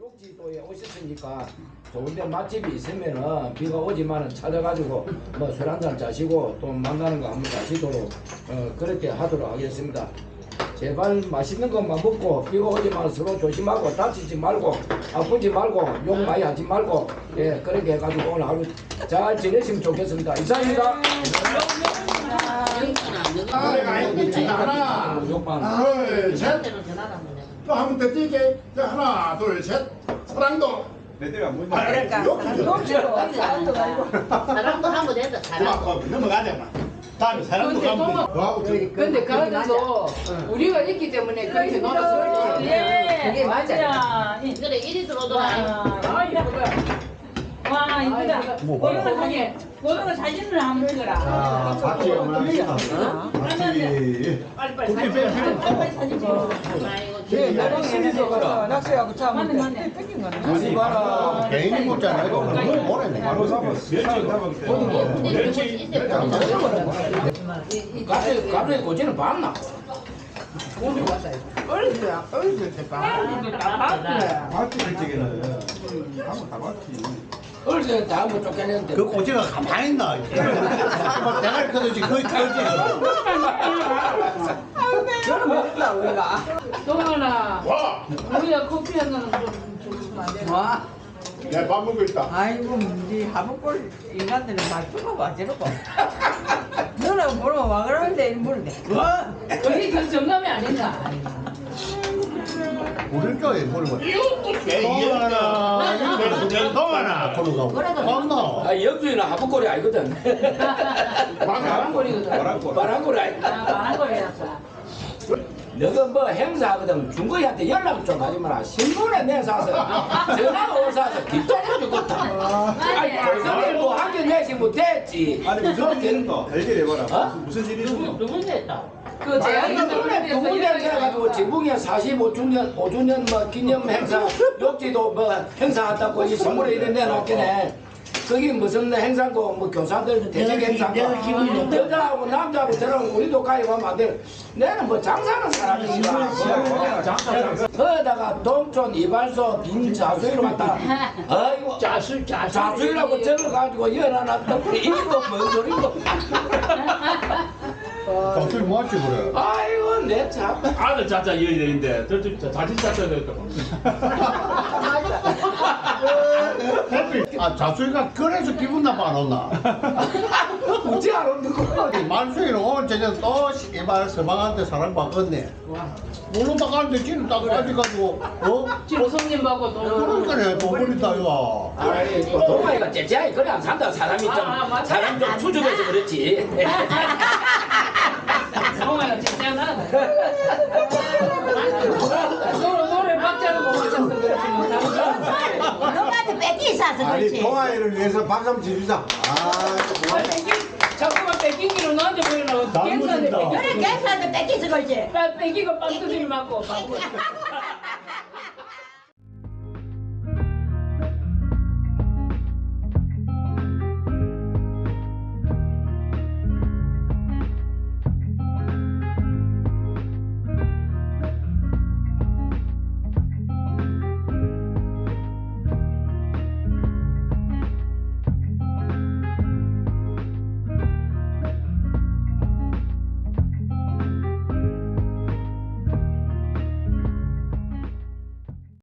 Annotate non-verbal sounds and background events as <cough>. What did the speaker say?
욕지도에 오셨으니까 좋은데 맛집이 있으면은 비가 오지만은 찾아가지고 뭐 술 한잔 자시고 또 만나는 거 한번 자시도록 어, 그렇게 하도록 하겠습니다. 제발 맛있는 것만 먹고 비가 오지만 서로 조심하고 다치지 말고 아프지 말고 욕 많이 하지 말고 예 그렇게 해가지고 오늘 하루 잘 지내시면 좋겠습니다. 이상입니다. 하나, 욕만. 둘, 셋. 또 한 번더 뛰게. 자, 하나, 둘, 셋. 사랑도. 내 때가 뭔지 아, 알아. 욕지도. 사랑도 한번 했다 사랑 아, 넘어가자, 마. 다음에 사랑도 근데 가면 또 돼. 너하고 좀. 근데 그래도 우리가 있기 때문에 그렇게 놀아서 그게 맞아. 그래 이리 들어오더라 아. 와 이쁘다. 고등어 사진, 고등어 사진을 한번 찍어라. 아, 박지 한번 합시다. 박지. 빨리 빨리 사진 찍어. 빨리 빨리 사진 찍어. 아이고 나중에 가서 낚시하고 맞네 맞네. 뺏긴 거네. 아니, 봐라. 개인이 먹잖아. 이거 너무 오래네. 바로 잡았어. 멸치 잡았기 때문에. 멸치. 갑자기 갑자기 고지는 봤나? 어렸을 때, 어렸을 때 봐. 바퀴 멸치기는 한번 다 바퀴. 어릴 때는 다음번 쫓겨냈는데 그 꼬지가 가만히 있나? 막 대가리 커듯이 거의 터지. 저는 먹었다, 우리가. 동원아, 와! 우리가 커피 한 잔은 좀 주면 안 돼? 와. 내밥 먹고 있다. 아이고, 우리 하복골 인간들은 다 죽어봐, 저러고. 너는 와 그러는데, 모르네. 와! 우리 그 정감이 아닌가? 쪽에 모르고. 동하나. 동하나. 그러고. 엄마. 아 영주이는 하부골이 아니거든. 바람거리거든. 바람골. 바람골이 아니. 아, 많은 거리였어. 너가 뭐 행사하거든 중거이한테 연락 좀 하지 마라. 신분에 내사서 전화가 오사서 뒷자리가 죽었다. 아니 벌써 뭐 한개 내시 못했지. 아니 무슨 일인가? 얘기를 해봐라. 어? 무슨 누구 일인가? 누군데 했다 그 제안이 이번에 누군데 해가지고 지붕에 45주년 5주년 뭐 기념 행사 욕지도 뭐 행사한다고 이 선물에 이래 내놨겠네. 거기 무슨 행사고 뭐 교사들 대책 행사고. 여자하고 남자하고 저랑 우리도 가입하면 안 돼. 내는 뭐 장사하는 사람이니까. 거기다가 동촌 이발소 빈 자수이로 갖다. 아이고. 자수 자수이라고 적어가지고 열어놨더니 이거 뭔 소리고 <laughs> 박수 뭐지 그래? 아이고 내 참 아들 자자 이어야 되는데 저쪽 저 자진 자쳐야 될까 아 자수이가 그래서 기분 나빠 안 온나? 우지 않은 거 만수이는 오늘 저녁 또 이발 서방한테 사랑 받겠네. 물론 받았는데 지는 딱 가져가지고 어? 지금 손님 받고 돈. 그러니까 돈 버린다 이거. 아이 또 동아이가 째째하게 그래 안 산다 사람이 좀 아, 맞아. 사람 좀 투정해서 그렇지 <laughs> 동원아 진짜 나가. 노래 노래 박자를 못 맞춰서 그렇지 뭐 다른 사람. 너한테 뺏기 있어서 아니 그렇지 동아이를 위해서 박수 한번. 아, 뺏기 자꾸만 뺏기기로 너한테 보이려고 괜찮은데 잘못했다. 그래 괜찮은데 뺏기 있어 그렇지 뺏기고 빵 두드리 맞고.